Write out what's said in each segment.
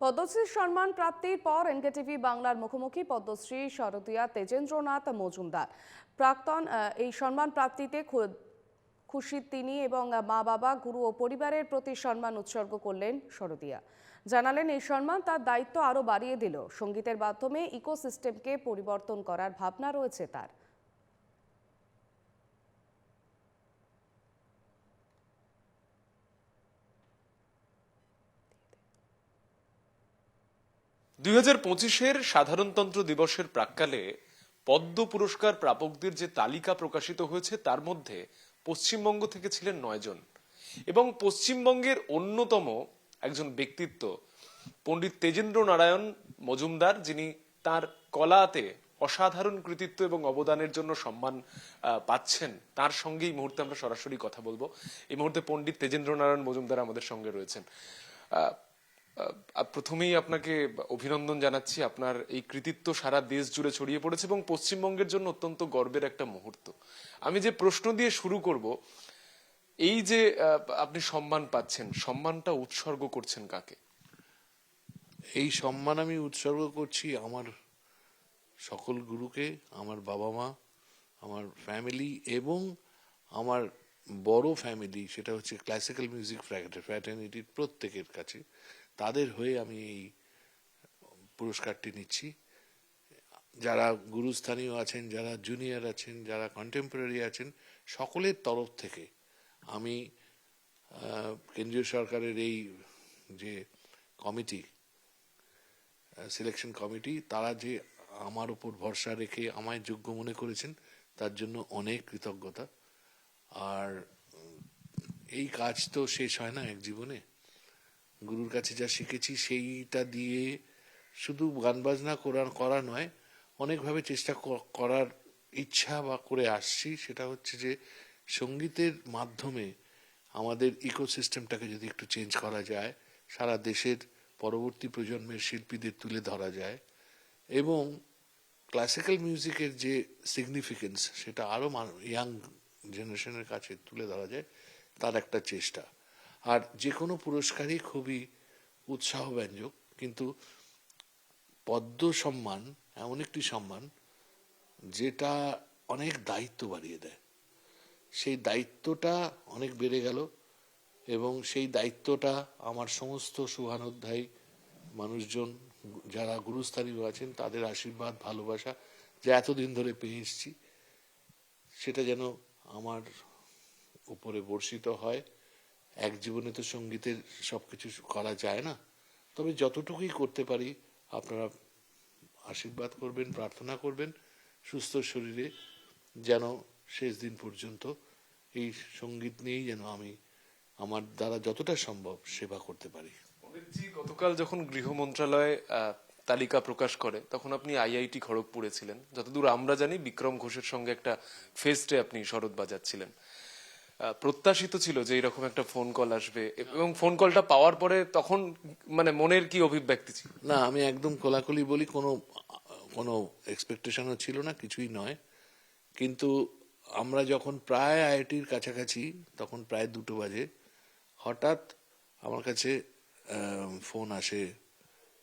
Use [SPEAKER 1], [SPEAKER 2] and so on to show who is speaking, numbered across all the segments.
[SPEAKER 1] পদ্মশ্রী সম্মান প্রাপ্তির পর এনকেটিভি বাংলার মুখোমুখি পদ্মশ্রী শরদিয়া তেজেন্দ্রনাথ মজুমদার। প্রাক্তন এই সম্মান প্রাপ্তিতে খুশি তিনি এবং মা বাবা, গুরু ও পরিবারের প্রতি সম্মান উৎসর্গ করলেন শরদিয়া। জানালেন, এই সম্মান তার দায়িত্ব আরও বাড়িয়ে দিল। সঙ্গীতের মাধ্যমে ইকোসিস্টেমকে পরিবর্তন করার ভাবনা রয়েছে তার।
[SPEAKER 2] দুই হাজার পঁচিশের সাধারণতন্ত্র দিবসের প্রাককালে পদ্ম পুরস্কার প্রাপকদের যে তালিকা প্রকাশিত হয়েছে, তার মধ্যে পশ্চিমবঙ্গ থেকে ছিলেন নয়জন এবং পশ্চিমবঙ্গের অন্যতম একজন ব্যক্তিত্ব পণ্ডিত তেজেন্দ্র নারায়ণ মজুমদার, যিনি তার কলাতে অসাধারণ কৃতিত্ব এবং অবদানের জন্য সম্মান পাচ্ছেন। তার সঙ্গে এই মুহূর্তে আমরা সরাসরি কথা বলব। এই মুহূর্তে পণ্ডিত তেজেন্দ্র নারায়ণ মজুমদার আমাদের সঙ্গে রয়েছেন। প্রথমেই আপনাকে অভিনন্দন জানাচ্ছি। আপনার এই কৃতিত্ব সারা দেশ জুড়ে ছড়িয়ে পড়েছে এবং পশ্চিমবঙ্গের জন্য অত্যন্ত গর্বের একটা মুহূর্ত। আমি যে প্রশ্ন দিয়ে শুরু করব, এই যে আপনি সম্মান পাচ্ছেন, সম্মানটা উৎসর্গ করছেন কাকে?
[SPEAKER 3] এই সম্মান আমি উৎসর্গ করছি আমার সকল গুরুকে, আমার বাবা মা, আমার ফ্যামিলি এবং আমার বড় ফ্যামিলি সেটা হচ্ছে ক্লাসিক্যাল মিউজিক ফ্র্যাটার্নিটির প্রত্যেকের কাছে। তাদের হয়ে আমি এই পুরস্কারটি নিচ্ছি। যারা গুরুস্থানীয় আছেন, যারা জুনিয়র আছেন, যারা কন্টেম্পোরারি আছেন, সকলের তরফ থেকে আমি কেন্দ্রীয় সরকারের এই যে কমিটি সিলেকশন কমিটি, তারা যে আমার উপর ভরসা রেখে আমায় যোগ্য মনে করেছেন, তার জন্য অনেক কৃতজ্ঞতা। আর এই কাজ তো শেষ হয় না এক জীবনে। গুরুর কাছে যা শিখেছি সেইটা দিয়ে শুধু গান বাজনা করা করা নয়, অনেকভাবে চেষ্টা করার ইচ্ছা বা করে আসছি। সেটা হচ্ছে যে সঙ্গীতের মাধ্যমে আমাদের ইকোসিস্টেমটাকে যদি একটু চেঞ্জ করা যায়, সারা দেশের পরবর্তী প্রজন্মের শিল্পীদের তুলে ধরা যায় এবং ক্লাসিক্যাল মিউজিকের যে সিগনিফিকেন্স, সেটা আরও ইয়াং জেনারেশনের কাছে তুলে ধরা যায়, তার একটা চেষ্টা। আর যে কোনো পুরস্কারই খুবই উৎসাহব্যঞ্জক, কিন্তু পদ্ম সম্মান, এমন একটি সম্মান, যেটা অনেক দায়িত্ব বাড়িয়ে দেয়। সেই দায়িত্বটা অনেক বেড়ে গেল এবং সেই দায়িত্বটা আমার সমস্ত শুভানুধ্যায়ী মানুষজন, যারা গুরুস্থানীয় আছেন, তাদের আশীর্বাদ, ভালোবাসা যে এতদিন ধরে পেয়ে এসেছি, সেটা যেন আমার উপরে বর্ষিত হয়। এক জীবনে তো সঙ্গীতের সবকিছু করা যায় না। তবে যতটুকুই করতে পারি আপনারা আশীর্বাদ করবেন প্রার্থনা করবেন সুস্থ শরীরে যেন শেষ দিন পর্যন্ত এই সংগীত নিয়েই যেন আমি আমার দ্বারা যতটা সম্ভব সেবা করতে পারি।
[SPEAKER 2] গতকাল যখন গৃহ মন্ত্রণালয় আহ, তালিকা প্রকাশ করে তখন আপনি আইআইটি খড়গপুরে ছিলেন। যতদূর আমরা জানি বিক্রম ঘোষের সঙ্গে একটা ফেস্টে আপনি শরৎ বাজাচ্ছিলেন। প্রত্যাশিত ছিল যে এরকম একটা ফোন কল আসবে। এবং ফোন কলটা পাওয়ার পরে তখন মানে মনের কি অভিব্যক্তি ছিল?
[SPEAKER 3] না, আমি একদম কোলাকুলি বলি, কোনো কোনো এক্সপেকটেশনও ছিল না, কিছুই নয়। কিন্তু আমরা যখন প্রায় আইআইটির কাছাকাছি, তখন প্রায় দুটো বাজে, হঠাৎ আমার কাছে ফোন আসে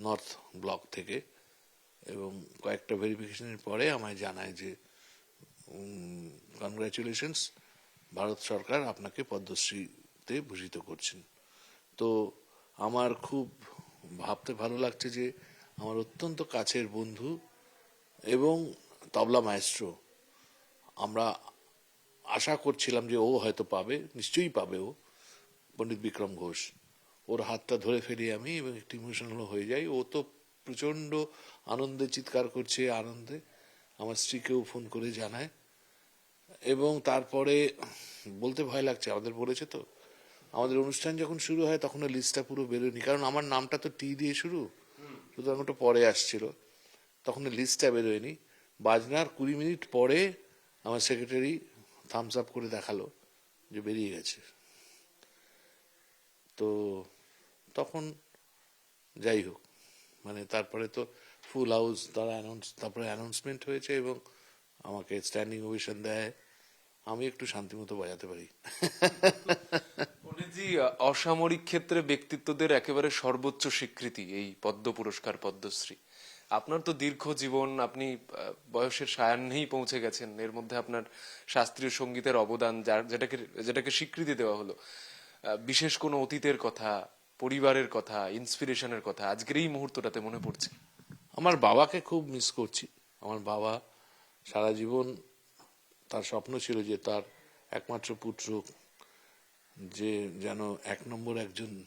[SPEAKER 3] নর্থ ব্লক থেকে এবং কয়েকটা ভেরিফিকেশনের পরে আমায় জানায় যে কনগ্রাচুলেশনস ভারত সরকার আপনাকে পদ্মশ্রীতে ভূষিত করছেন। তো আমার খুব ভাবতে ভালো লাগছে যে আমার অত্যন্ত কাছের বন্ধু এবং তবলা মায়েস্ট্রো, আমরা আশা করছিলাম যে ও হয়তো পাবে, নিশ্চয়ই পাবে ও, পণ্ডিত বিক্রম ঘোষ। ওর হাতটা ধরে ফেলি আমি এবং একটু ইমোশনাল হয়ে যাই। ও তো প্রচণ্ড আনন্দে চিৎকার করছে, আনন্দে। আমার স্ত্রীকেও ফোন করে জানায়। এবং তারপরে বলতে ভয় লাগছে, আমাদের বলেছে তো। আমাদের অনুষ্ঠান যখন শুরু হয়, তখন লিস্টটা পুরো বেরোয়নি। কারণ আমার নামটা তো টি দিয়ে শুরু, সুতরাং ওটা পরে আসছিল। তখন লিস্টটা বেরোয়নি। বাজনার কুড়ি মিনিট পরে আমার সেক্রেটারি থামস আপ করে দেখাল যে বেরিয়ে গেছে। তো তখন যাই হোক মানে তারপরে তো ফুল হাউস তারা অ্যানাউন্স তারপরে অ্যানাউন্সমেন্ট হয়েছে এবং আমাকে স্ট্যান্ডিং ওভেশন দেয়। আমি একটু শান্তিমতো বাজাতে পারি।
[SPEAKER 2] জি অসামরিক ক্ষেত্রে ব্যক্তিত্বদের একেবারে সর্বোচ্চ স্বীকৃতি এই পদ্ম পুরস্কার পদ্মশ্রী। আপনার তো দীর্ঘ জীবন আপনি বয়সের সায়ান্নেই পৌঁছে গেছেন। এর মধ্যে আপনার শাস্ত্রীয় সঙ্গীতের অবদান যার যেটাকে যেটাকে স্বীকৃতি দেওয়া হলো। বিশেষ কোনো অতীতের কথা পরিবারের কথা ইন্সপিরেশনের কথা আজকের এই মুহূর্তটাতে মনে পড়ছে?
[SPEAKER 3] আমার বাবাকে খুব মিস করছি। আমার বাবা সারা জীবন তার স্বপ্ন ছিল যে তার একমাত্র পুত্র যে যেন এক নম্বর একজন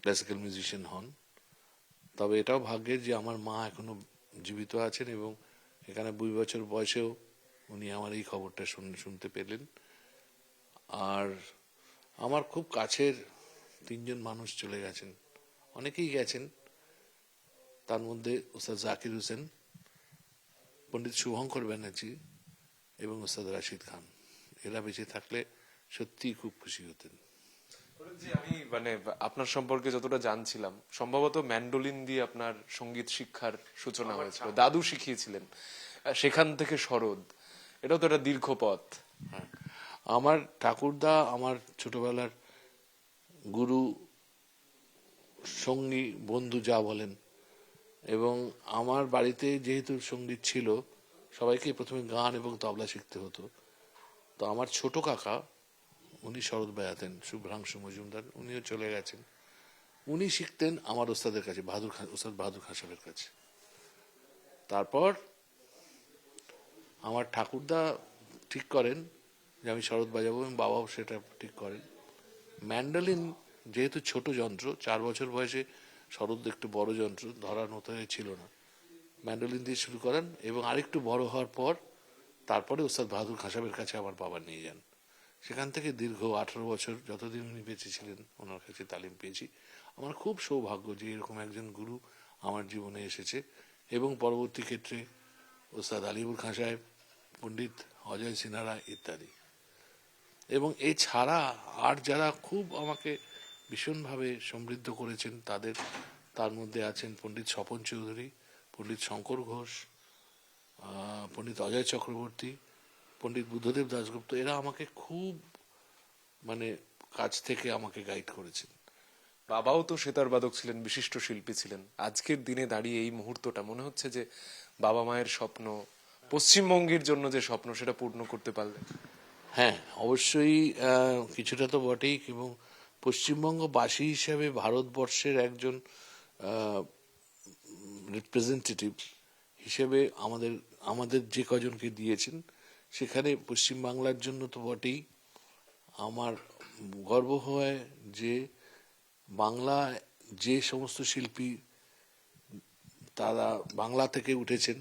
[SPEAKER 3] ক্লাসিক্যাল মিউজিশিয়ান হন। তবে এটাও ভাগ্যের যে আমার মা এখনও জীবিত আছেন এবং এখানে দুই বছর বয়সেও উনি আমার এই খবরটা শুন- শুনতে পেলেন। আর আমার খুব কাছের তিনজন মানুষ চলে গেছেন। অনেকেই গেছেন। তার মধ্যে ওস্তাদ জাকির হোসেন পণ্ডিত শুভঙ্কর ব্যানার্জি এবং ওস্তাদ রাশিদ খান এরা বেঁচে থাকলে সত্যিই খুব খুশি হতেন
[SPEAKER 2] আমি মানে আপনার সম্পর্কে যতটা জানছিলাম সম্ভবত ম্যান্ডোলিন দিয়ে আপনার সংগীত শিক্ষার সূচনা হয়েছিল দাদু শিখিয়েছিলেন সেখান থেকে সরদ এটাও তো একটা দীর্ঘ পথ
[SPEAKER 3] হ্যাঁ। আমার ঠাকুরদা আমার ছোটবেলার গুরু সঙ্গী বন্ধু যা বলেন এবং আমার বাড়িতে যেহেতু সংগীত ছিল, সবাইকে প্রথমে গান এবং তবলা শিখতে হতো। তো আমার ছোট কাকা, উনি শরৎ বেড়াতেন শুভ্রাংশু মজুমদার, উনিও চলে গেছেন। উনি শিখতেন আমার ওস্তাদের কাছে, বাহাদুর খা ওস্তাদ বাহাদুর খান সাহেবের কাছে। তারপর আমার ঠাকুরদা ঠিক করেন যে আমি শরৎ বাজাবো এবং বাবাও সেটা ঠিক করেন। ম্যান্ডোলিন যেহেতু ছোট যন্ত্র, চার বছর বয়সে শরৎ একটু বড় যন্ত্র ধরার মতো ছিল না। ম্যান্ডোলিন দিয়ে শুরু করেন এবং আরেকটু বড় হওয়ার পর তারপরে ওস্তাদ বাহাদুর খাসাবের কাছে আমার বাবা নিয়ে যান। সেখান থেকে দীর্ঘ আঠারো বছর যতদিন উনি বেঁচে ছিলেন, ওনার কাছে তালিম পেয়েছি। আমার খুব সৌভাগ্য যে এরকম একজন গুরু আমার জীবনে এসেছে এবং পরবর্তী ক্ষেত্রে ওস্তাদ আলিবুর খাঁ সাহেব, পণ্ডিত অজয় সিনহারা ইত্যাদি। এবং এছাড়া আর যারা খুব আমাকে ভীষণভাবে সমৃদ্ধ করেছেন তাদের তার মধ্যে আছেন পণ্ডিত স্বপন চৌধুরী পণ্ডিত শঙ্কর ঘোষ আহ, পণ্ডিত অজয় চক্রবর্তী পণ্ডিত বুদ্ধদেব দাশগুপ্ত। এরা আমাকে খুব মানে কাছ থেকে আমাকে গাইড করেছেন।
[SPEAKER 2] বাবাও তো সেতার বাদক ছিলেন বিশিষ্ট শিল্পী ছিলেন। আজকের দিনে দাঁড়িয়ে এই মুহূর্তটা মনে হচ্ছে যে বাবা মায়ের স্বপ্ন পশ্চিমবঙ্গের জন্য যে স্বপ্ন সেটা পূর্ণ করতে পারলেন।
[SPEAKER 3] হ্যাঁ অবশ্যই আহ, কিছুটা তো বটেই এবং পশ্চিমবঙ্গবাসী হিসেবে ভারতবর্ষের একজন রিপ্রেজেন্টেটিভ হিসেবে আমাদের আমাদের যে কজনকে দিয়েছেন, সেখানে পশ্চিমবাংলার জন্য তো বটেই। আমার গর্ব হয় যে বাংলা যে সমস্ত শিল্পী তারা বাংলা থেকে উঠেছেন,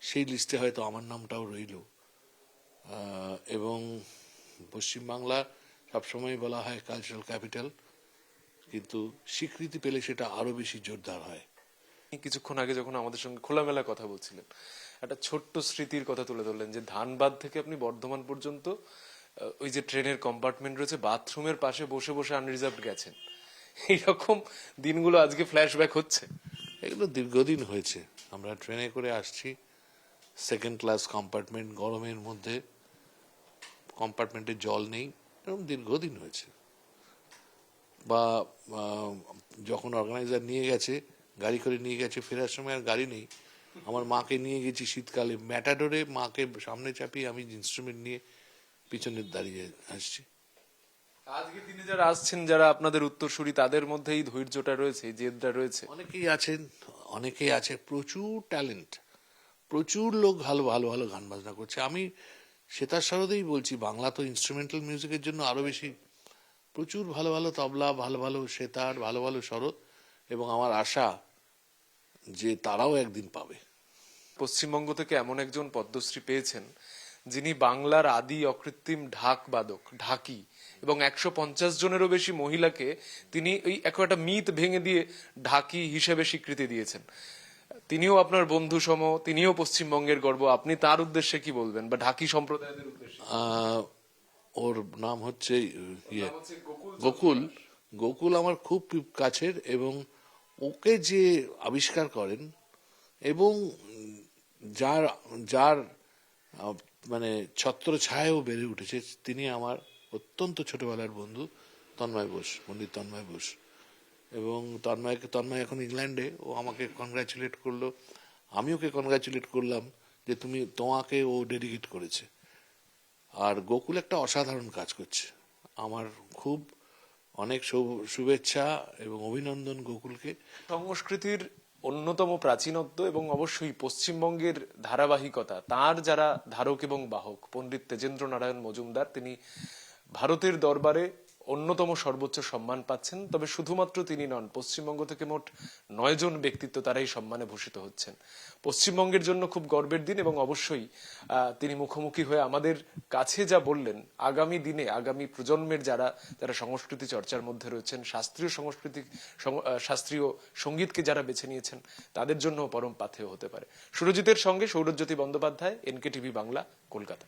[SPEAKER 3] সেই লিস্টে হয়তো আমার নামটাও রইল। এবং পশ্চিমবাংলা সবসময় বলা হয় কালচারাল ক্যাপিটাল কিন্তু স্বীকৃতি পেলে সেটা আরও বেশি জোরদার হয়।
[SPEAKER 2] কিছুক্ষণ আগে যখন আমাদের সঙ্গে খোলামেলা কথা বলছিলেন একটা ছোট্ট স্মৃতির কথা তুলে ধরলেন যে ধানবাদ থেকে আপনি বর্ধমান পর্যন্ত ওই যে ট্রেনের কম্পার্টমেন্ট রয়েছে বাথরুমের পাশে বসে বসে আনরিজার্ভড গেছেন। এইরকম দিনগুলো আজকে ফ্ল্যাশব্যাক হচ্ছে।
[SPEAKER 3] এগুলো দীর্ঘদিন হয়েছে। আমরা ট্রেনে করে আসছি সেকেন্ড ক্লাস কম্পার্টমেন্ট গরমের মধ্যে কম্পার্টমেন্টে জল নেই। এরকম দীর্ঘদিন হয়েছে। বা যখন অর্গানাইজার নিয়ে গেছে গাড়ি করে নিয়ে গেছে ফেরার সময় আর গাড়ি নেই আমার মাকে নিয়ে গেছি শীতকালে। ম্যাটাডোরে মাকে সামনে চাপিয়ে আমি ইনস্ট্রুমেন্ট নিয়ে পিছনে দাঁড়িয়ে আসছি।
[SPEAKER 2] আজকে দিনে যারা আসছেন যারা আপনাদের উত্তরসূরি তাদের মধ্যে এই ধৈর্যটা রয়েছে জেদটা রয়েছে।
[SPEAKER 3] অনেকেই আছেন অনেকেই আছে প্রচুর ট্যালেন্ট প্রচুর লোক ভালো ভালো ভালো গান বাজনা করছে। আমি সেতার সরদেই বলছি, বাংলা তো ইনস্ট্রুমেন্টাল মিউজিকের জন্য আরও বেশি প্রচুর ভালো ভালো তবলা, ভালো ভালো সেতার, ভালো ভালো শরৎ এবং আমার আশা যে তারাও একদিন পাবে।
[SPEAKER 2] পশ্চিমবঙ্গ থেকে এমন একজন পদ্মশ্রী পেয়েছেন, যিনি বাংলার আদি অকৃত্রিম ঢাক বাদক, ঢাকি এবং একশো পঞ্চাশ জনেরও বেশি মহিলাকে তিনি ওই এক একটা মিথ ভেঙে দিয়ে ঢাকি হিসেবে স্বীকৃতি দিয়েছেন। তিনিও আপনার বন্ধু সম তিনিও পশ্চিমবঙ্গের গর্ব। আপনি তার উদ্দেশ্যে কি বলবেন বা ঢাকি সম্প্রদায়ের উদ্দেশ্যে?
[SPEAKER 3] ওর নাম হচ্ছে ইয়ে গোকুল গোকুল। আমার খুব কাছের এবং ওকে যে আবিষ্কার করেন এবং যার যার মানে ছত্র ছায়াও বেড়ে উঠেছে তিনি আমার অত্যন্ত ছোটবেলার বন্ধু তন্ময় বোস পণ্ডিত তন্ময় বোস। এবং তন্ময়কে, তন্ময় এখন ইংল্যান্ডে, ও আমাকে কনগ্রাচুলেট করল। আমি ওকে কনগ্রাচুলেট করলাম যে তুমি, তোমাকে ও ডেডিকেট করেছে। আর গোকুল একটা অসাধারণ কাজ করছে। আমার খুব অনেক শুভেচ্ছা এবং অভিনন্দন গোকুলকে।
[SPEAKER 2] সংস্কৃতির অন্যতম প্রাচীনত্ব এবং অবশ্যই পশ্চিমবঙ্গের ধারাবাহিকতা, তার যারা ধারক এবং বাহক, পণ্ডিত তেজেন্দ্র নারায়ণ মজুমদার, তিনি ভারতের দরবারে অন্যতম সর্বোচ্চ সম্মান পাচ্ছেন, তবে শুধুমাত্র তিনি নন, পশ্চিমবঙ্গ থেকে মোট নয় জন ব্যক্তিত্ব তারা এই সম্মানে ভূষিত হচ্ছেন। পশ্চিমবঙ্গের জন্য খুব গর্বের দিন এবং অবশ্যই তিনি মুখোমুখি হয়ে আমাদের কাছে যা বললেন, আগামী দিনে, আগামী প্রজন্মের যারা যারা সংস্কৃতি চর্চার মধ্যে রয়েছেন, শাস্ত্রীয় সংস্কৃতি শাস্ত্রীয় সঙ্গীতকে যারা বেছে নিয়েছেন, তাদের জন্য পরম পাথেয় হতে পারে। সুরজিতের সঙ্গে সৌরজ্যোতি বন্দ্যোপাধ্যায় এনকে টিভি বাংলা, কলকাতা।